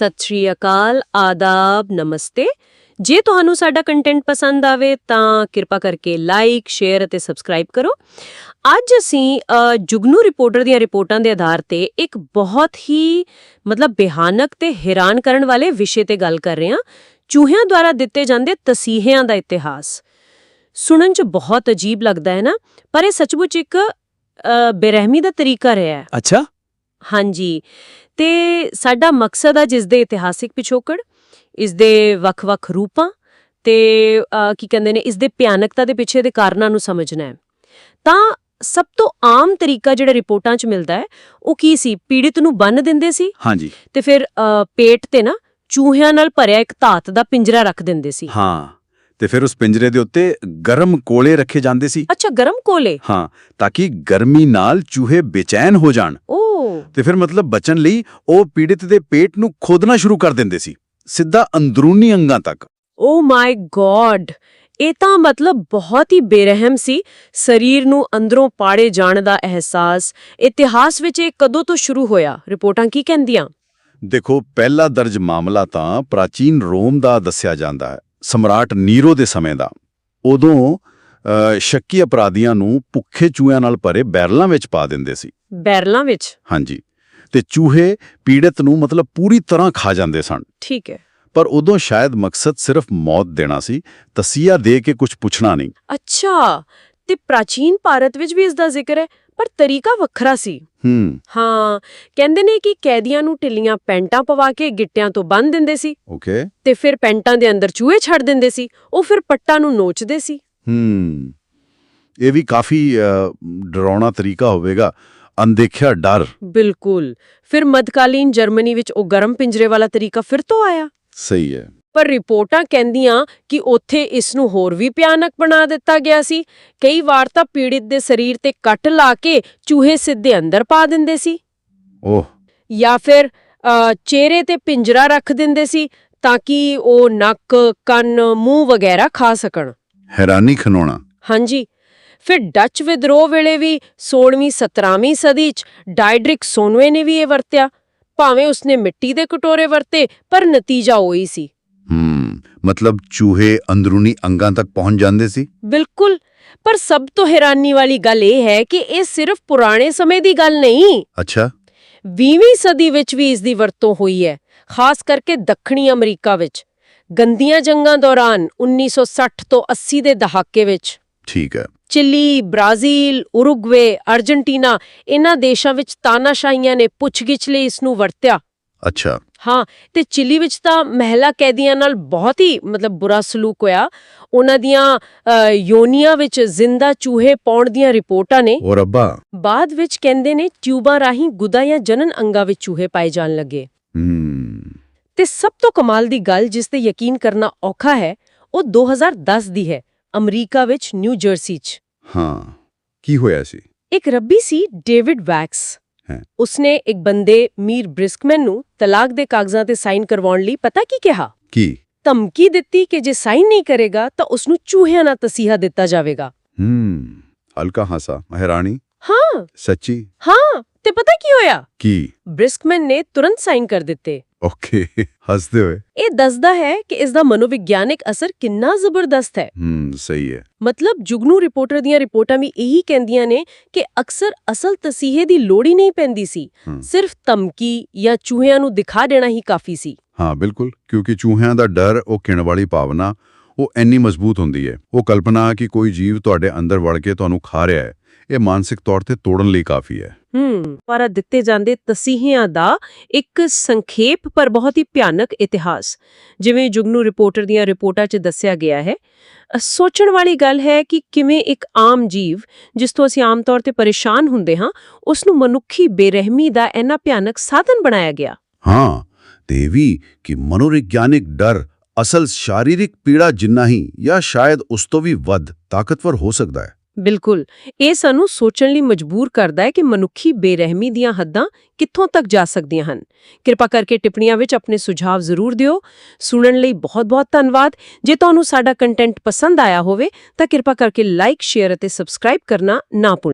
ਸਤਿ ਸ਼੍ਰੀ ਅਕਾਲ, ਆਦਾਬ, ਨਮਸਤੇ। ਜੇ ਤੁਹਾਨੂੰ ਸਾਡਾ ਕੰਟੈਂਟ ਪਸੰਦ ਆਵੇ ਤਾਂ ਕਿਰਪਾ ਕਰਕੇ ਲਾਈਕ ਸ਼ੇਅਰ ਅਤੇ ਸਬਸਕ੍ਰਾਈਬ ਕਰੋ। ਅੱਜ ਅਸੀਂ ਜੁਗਨੂ ਰਿਪੋਰਟਰ ਦੀਆਂ ਰਿਪੋਰਟਾਂ ਦੇ ਆਧਾਰ ਤੇ ਇੱਕ ਬਹੁਤ ਹੀ, ਮਤਲਬ ਬਿਹਾਨਕ ਤੇ ਹੈਰਾਨ ਕਰਨ ਵਾਲੇ ਵਿਸ਼ੇ ਤੇ ਗੱਲ ਕਰ ਰਹੇ ਹਾਂ। ਚੂਹਿਆਂ ਦੁਆਰਾ ਦਿੱਤੇ ਜਾਂਦੇ ਤਸੀਹਿਆਂ ਦਾ ਇਤਿਹਾਸ। ਸੁਣਨ 'ਚ ਬਹੁਤ ਅਜੀਬ ਲੱਗਦਾ ਹੈ ਨਾ, ਪਰ ਇਹ ਸੱਚਮੁੱਚ ਇੱਕ ਬੇਰਹਿਮੀ ਦਾ ਤਰੀਕਾ ਰਿਹਾ ਹੈ। ਅੱਛਾ। ਹਾਂਜੀ। ਤੇ ਸਾਡਾ ਮਕਸਦ ਆ ਜਿਸ ਦੇ ਇਤਿਹਾਸਿਕ ਪਿਛੋਕੜ ਇਸ ਦੇ ਵੱਖ-ਵੱਖ ਰੂਪਾਂ ਤੇ ਕੀ ਕਹਿੰਦੇ ਨੇ ਇਸ ਦੇ ਭਿਆਨਕਤਾ ਦੇ ਪਿੱਛੇ ਦੇ ਕਾਰਨਾਂ ਨੂੰ ਸਮਝਣਾ ਹੈ। ਤਾਂ ਸਭ ਤੋਂ ਆਮ ਤਰੀਕਾ ਜਿਹੜਾ ਰਿਪੋਰਟਾਂ 'ਚ ਮਿਲਦਾ ਹੈ ਉਹ ਕੀ ਸੀ? ਪੀੜਿਤ ਨੂੰ ਬੰਨ ਦਿੰਦੇ ਸੀ ਹਾਂਜੀ। ਤੇ ਫਿਰ ਪੇਟ ਤੇ ਨਾ ਚੂਹਿਆਂ ਨਾਲ ਭਰਿਆ ਇੱਕ ਧਾਤ ਦਾ ਪਿੰਜਰਾ ਰੱਖ ਦਿੰਦੇ ਸੀ। ਹਾਂ। ਤੇ ਫਿਰ ਉਸ ਪਿੰਜਰੇ ਦੇ ਉੱਤੇ ਗਰਮ ਕੋਲੇ ਰੱਖੇ ਜਾਂਦੇ ਸੀ। ਅੱਛਾ ਗਰਮ ਕੋਲੇ? ਹਾਂ। ਤਾਂ ਕਿ ਗਰਮੀ ਨਾਲ ਚੂਹੇ ਬੇਚੈਨ ਹੋ ਜਾਣ। ਓ ਤੇ ਫਿਰ ਮਤਲਬ ਬਚਣ ਲਈ ਉਹ ਪੀੜਿਤ ਦੇ ਪੇਟ ਨੂੰ ਖੋਦਣਾ ਸ਼ੁਰੂ ਕਰ ਦਿੰਦੇ ਸੀ ਸਿੱਧਾ ਅੰਦਰੂਨੀ ਅੰਗਾਂ ਤੱਕ। ਓ ਮਾਈ ਗॉड ਇਹ ਤਾਂ ਮਤਲਬ ਬਹੁਤ ਹੀ ਬੇਰਹਿਮ ਸੀ ਸਰੀਰ ਨੂੰ ਅੰਦਰੋਂ ਪਾੜੇ ਜਾਣ ਦਾ ਅਹਿਸਾਸ। ਇਤਿਹਾਸ ਵਿੱਚ ਇਹ ਕਦੋਂ ਤੋਂ ਸ਼ੁਰੂ ਹੋਇਆ? ਰਿਪੋਰਟਾਂ ਕੀ ਕਹਿੰਦੀਆਂ? ਦੇਖੋ ਪਹਿਲਾ ਦਰਜ ਮਾਮਲਾ ਤਾਂ ਪ੍ਰਾਚੀਨ ਰੋਮ ਦਾ ਦੱਸਿਆ ਜਾਂਦਾ ਹੈ ਸਮਰਾਟ ਨੀਰੋ ਦੇ ਸਮੇਂ ਦਾ। ਉਦੋਂ ਸ਼ੱਕੀ ਅਪਰਾਧੀਆਂ ਨੂੰ ਭੁੱਖੇ ਚੂਹਿਆਂ ਨਾਲ ਭਰੇ ਬੈਰਲਾਂ ਵਿੱਚ ਪਾ ਦਿੰਦੇ ਸੀ। ਬੈਰਲਾਂ ਵਿੱਚ? ਹਾਂਜੀ। ਤੇ ਚੂਹੇ ਪੀੜਤ ਨੂੰ ਮਤਲਬ ਪੂਰੀ ਤਰ੍ਹਾਂ ਖਾ ਜਾਂਦੇ ਸਨ। ਠੀਕ ਹੈ। ਪਰ ਉਦੋਂ ਸ਼ਾਇਦ ਮਕਸਦ ਸਿਰਫ ਮੌਤ ਦੇਣਾ ਸੀ ਤਸੀਹਾ ਦੇ ਕੇ ਕੁਝ ਪੁੱਛਣਾ ਨਹੀਂ। ਅੱਛਾ! ਤੇ ਪ੍ਰਾਚੀਨ ਭਾਰਤ ਵਿੱਚ ਵੀ ਇਸ ਦਾ ਜ਼ਿਕਰ ਹੈ ਪਰ ਤਰੀਕਾ ਵੱਖਰਾ ਸੀ। ਹੂੰ। ਹਾਂ ਕਹਿੰਦੇ ਨੇ ਕਿ ਕੈਦੀਆਂ ਨੂੰ ਢਿੱਲੀਆਂ ਪੈਂਟਾਂ ਪਵਾ ਕੇ ਗਿੱਟਿਆਂ ਤੋਂ ਬੰਨ੍ਹ ਦਿੰਦੇ ਸੀ। ਓਕੇ ਤੇ ਫਿਰ ਪੈਂਟਾਂ ਦੇ ਅੰਦਰ ਚੂਹੇ ਛੱਡ ਦਿੰਦੇ ਸੀ ਉਹ ਫਿਰ ਪੱਟਾਂ ਨੂੰ ਨੋਚਦੇ ਸੀ। ਹੂੰ। ਇਹ ਵੀ ਕਾਫੀ ਡਰਾਉਣਾ ਤਰੀਕਾ ਹੋਵੇਗਾ। ਅਣਦੇਖਿਆ ਡਰ। ਬਿਲਕੁਲ। ਫਿਰ ਮੱਧਕਾਲੀਨ ਜਰਮਨੀ ਵਿੱਚ ਉਹ ਗਰਮ ਪਿੰਜਰੇ ਵਾਲਾ ਤਰੀਕਾ ਫਿਰ ਤੋਂ ਆਇਆ। ਸਹੀ ਹੈ। ਪਰ ਰਿਪੋਰਟਾਂ ਕਹਿੰਦੀਆਂ ਕਿ ਉੱਥੇ ਇਸ ਨੂੰ ਹੋਰ ਵੀ ਭਿਆਨਕ ਬਣਾ ਦਿੱਤਾ ਗਿਆ ਸੀ। ਕਈ ਵਾਰ ਤਾਂ ਪੀੜਿਤ ਦੇ ਸਰੀਰ ਤੇ ਕੱਟ ਲਾ ਕੇ ਚੂਹੇ ਸਿੱਧੇ ਅੰਦਰ ਪਾ ਦਿੰਦੇ ਸੀ। ਓਹ। ਜਾਂ ਫਿਰ ਚਿਹਰੇ ਤੇ ਪਿੰਜਰਾ ਰੱਖ ਦਿੰਦੇ ਸੀ ਤਾਂ ਕਿ ਉਹ ਨੱਕ ਕੰਨ ਮੂੰਹ ਵਗੈਰਾ ਖਾ ਸਕਣ। ਹੈਰਾਨੀ ਖਨੋਣਾ ਹਾਂਜੀ ਫਿਰ ਡੱਚ ਵਿਦਰੋਹ ਵੇਲੇ ਵੀ 16ਵੀਂ 17ਵੀਂ ਸਦੀ 'ਚ ਡਾਇਡਰਿਕ ਸੋਨਵੇ ਨੇ ਵੀ ਇਹ ਵਰਤਿਆ। ਭਾਵੇਂ ਉਸਨੇ ਮਿੱਟੀ ਦੇ ਕਟੋਰੇ ਵਰਤੇ ਪਰ ਨਤੀਜਾ ਉਹੀ ਸੀ। ਹੂੰ ਮਤਲਬ ਚੂਹੇ ਅੰਦਰੂਨੀ ਅੰਗਾਂ ਤੱਕ ਪਹੁੰਚ ਜਾਂਦੇ ਸੀ? ਬਿਲਕੁਲ ਪਰ ਸਭ ਤੋਂ ਹੈਰਾਨੀ ਵਾਲੀ ਗੱਲ ਇਹ ਹੈ ਕਿ ਇਹ ਸਿਰਫ ਪੁਰਾਣੇ ਸਮੇਂ ਦੀ ਗੱਲ ਨਹੀਂ। ਅੱਛਾ। 20ਵੀਂ ਸਦੀ ਵਿੱਚ ਵੀ ਇਸ ਦੀ ਵਰਤੋਂ ਹੋਈ ਹੈ ਖਾਸ ਕਰਕੇ ਦੱਖਣੀ ਅਮਰੀਕਾ ਵਿੱਚ। ਗੰਦੀਆਂ ਜੰਗਾਂ ਦੌਰਾਨ 1960 ਤੋਂ 80 ਦੇ ਦਹਾਕੇ ਵਿੱਚ ਠੀਕ ਹੈ। ਚਿਲੀ ਬ੍ਰਾਜ਼ੀਲ ਉਰੂਗਵੇ ਅਰਜنٹੀਨਾ ਇਹਨਾਂ ਦੇਸ਼ਾਂ ਵਿੱਚ ਤਾਨਾਸ਼ਾਹੀਆਂ ਨੇ ਪੁੱਛਗਿੱਛ ਲਈ ਇਸ ਨੂੰ ਵਰਤਿਆ। ਅੱਛਾ। ਹਾਂ ਤੇ ਚਿਲੀ ਵਿੱਚ ਤਾਂ ਮਹਿਲਾ ਕੈਦੀਆਂ ਨਾਲ ਬਹੁਤ ਹੀ ਮਤਲਬ ਬੁਰਾ ਸਲੂਕ ਹੋਇਆ। ਉਹਨਾਂ ਦੀਆਂ ਯੋਨੀਆਂ ਵਿੱਚ ਜ਼ਿੰਦਾ ਚੂਹੇ ਪਾਉਣ ਦੀਆਂ ਰਿਪੋਰਟਾਂ ਨੇ ਉਹ ਰੱਬਾ। ਬਾਅਦ ਵਿੱਚ ਕਹਿੰਦੇ ਨੇ ਟਿਊਬਾਂ ਰਾਹੀਂ ਗੁਦਾ ਜਾਂ ਜਨਨ ਅੰਗਾਂ ਵਿੱਚ ਚੂਹੇ ਪਾਏ ਜਾਣ ਲੱਗੇ। ਹੂੰ। ਤੇ ਸਭ ਤੋਂ ਕਮਾਲ ਦੀ ਗੱਲ ਜਿਸ ਤੇ ਯਕੀਨ ਕਰਨਾ ਔਖਾ ਹੈ ਉਹ 2010 ਦੀ ਹੈ ਅਮਰੀਕਾ ਵਿੱਚ ਨਿਊ ਜਰਸੀ 'ਚ। ਹਾਂ ਕੀ ਹੋਇਆ ਸੀ? ਇੱਕ ਰੱਬੀ ਸੀ ਡੇਵਿਡ ਵੈਕਸ। ਹੈ। ਉਸਨੇ ਇੱਕ ਬੰਦੇ ਮੀਰ ਬ੍ਰਿਸਕਮੈਨ ਨੂੰ ਤਲਾਕ ਦੇ ਕਾਗਜ਼ਾਂ ਤੇ ਸਾਈਨ ਕਰਵਾਉਣ ਲਈ ਪਤਾ ਕੀ ਕਿਹਾ? ਕੀ? ਧਮਕੀ ਦਿੱਤੀ ਕਿ ਜੇ ਸਾਈਨ ਨਹੀਂ ਕਰੇਗਾ ਤਾਂ ਉਸ ਨੂੰ ਚੂਹਿਆਂ ਨਾਲ ਤਸੀਹਾ ਦਿੱਤਾ ਜਾਵੇਗਾ। ਹੂੰ ਹਲਕਾ ਹਾਸਾ ਹੈਰਾਨੀ ਹਾਂ। ਸੱਚੀ? ਹਾਂ ਤੇ ਪਤਾ ਕੀ ਹੋਇਆ? ਕੀ? ਬ੍ਰਿਸਕਮੈਨ ਨੇ ਤੁਰੰਤ ਸਾਈਨ ਕਰ ਦਿੱਤੇ। ਓਕੇ ਹੱਸਦੇ ਹੋਏ। ਇਹ ਦੱਸਦਾ ਹੈ ਕਿ ਇਸ ਦਾ ਮਨੋਵਿਗਿਆਨਿਕ ਅਸਰ ਕਿੰਨਾ ਜ਼ਬਰਦਸਤ ਹੈ। ਹੂੰ ਸਹੀ ਹੈ। ਮਤਲਬ ਜੁਗਨੂ ਰਿਪੋਰਟਰ ਦੀਆਂ ਰਿਪੋਰਟਾਂ ਵੀ ਇਹੀ ਕਹਿੰਦੀਆਂ ਨੇ ਕਿ ਅਕਸਰ ਅਸਲ ਤਸੀਹੇ ਦੀ ਲੋੜ ਹੀ ਨਹੀਂ ਪੈਂਦੀ ਸੀ। ਸਿਰਫ ਧਮਕੀ ਜਾਂ ਚੂਹਿਆਂ ਨੂੰ ਦਿਖਾ ਦੇਣਾ ਹੀ ਕਾਫੀ ਸੀ। ਹਾਂ ਬਿਲਕੁਲ ਕਿਉਂਕਿ ਚੂਹਿਆਂ ਦਾ ਡਰ ਉਹ ਕਿਣ ਵਾਲੀ ਭਾਵਨਾ ਉਹ ਇੰਨੀ ਮਜ਼ਬੂਤ ਹੁੰਦੀ ਹੈ। ਉਹ ਕਲਪਨਾ ਕਿ ਕੋਈ ਜੀਵ ਤੁਹਾਡੇ ਅੰਦਰ ਵੜ ਕੇ ਤੁਹਾਨੂੰ ਖਾ ਰਿਹਾ ਹੈ। ਇਹ ਮਾਨਸਿਕ ਤੌਰ ਤੇ ਤੋੜਨ ਲਈ ਕਾਫੀ ਹੈ। ਹੂੰ ਪਰ ਦਿੱਤੇ ਜਾਂਦੇ ਤਸੀਹਿਆਂ ਦਾ ਇੱਕ ਸੰਖੇਪ ਪਰ ਬਹੁਤ ਹੀ ਭਿਆਨਕ ਇਤਿਹਾਸ। ਜਿਵੇਂ ਜੁਗਨੂ ਰਿਪੋਰਟਰ ਦੀਆਂ ਰਿਪੋਰਟਾਂ 'ਚ ਦੱਸਿਆ ਗਿਆ ਹੈ ਸੋਚਣ ਵਾਲੀ ਗੱਲ ਹੈ ਕਿ ਕਿਵੇਂ ਇੱਕ ਆਮ ਜੀਵ ਜਿਸ ਤੋਂ ਅਸੀਂ ਆਮ ਤੌਰ ਤੇ ਪਰੇਸ਼ਾਨ ਹੁੰਦੇ ਹਾਂ ਉਸ ਨੂੰ ਮਨੁੱਖੀ ਬੇਰਹਿਮੀ ਦਾ ਇੰਨਾ ਭਿਆਨਕ ਸਾਧਨ ਬਣਾਇਆ ਗਿਆ। ਹਾਂ ਤੇ ਵੀ ਕਿ ਮਨੋਵਿਗਿਆਨਿਕ ਡਰ ਅਸਲ ਸ਼ਾਰੀਰਿਕ ਪੀੜਾ ਜਿੰਨਾ ਹੀ ਜਾਂ ਸ਼ਾਇਦ ਉਸ ਤੋਂ ਵੀ ਵੱਧ ਤਾਕਤਵਰ ਹੋ ਸਕਦਾ ਹੈ। ਬਿਲਕੁਲ। ਇਹ ਸਾਨੂੰ ਸੋਚਣ ਲਈ ਮਜਬੂਰ ਕਰਦਾ ਹੈ ਕਿ ਮਨੁੱਖੀ ਬੇਰਹਿਮੀ ਦੀਆਂ ਹੱਦਾਂ ਕਿੱਥੋਂ ਤੱਕ ਜਾ ਸਕਦੀਆਂ ਹਨ। ਕਿਰਪਾ ਕਰਕੇ ਟਿੱਪਣੀਆਂ ਵਿੱਚ ਆਪਣੇ ਸੁਝਾਅ ਜ਼ਰੂਰ ਦਿਓ। ਸੁਣਨ ਲਈ ਬਹੁਤ-ਬਹੁਤ ਧੰਨਵਾਦ। ਜੇ ਤੁਹਾਨੂੰ ਸਾਡਾ ਕੰਟੈਂਟ ਪਸੰਦ ਆਇਆ ਹੋਵੇ ਤਾਂ ਕਿਰਪਾ ਕਰਕੇ ਲਾਈਕ ਸ਼ੇਅਰ ਅਤੇ ਸਬਸਕ੍ਰਾਈਬ ਕਰਨਾ ਨਾ ਭੁੱਲਣਾ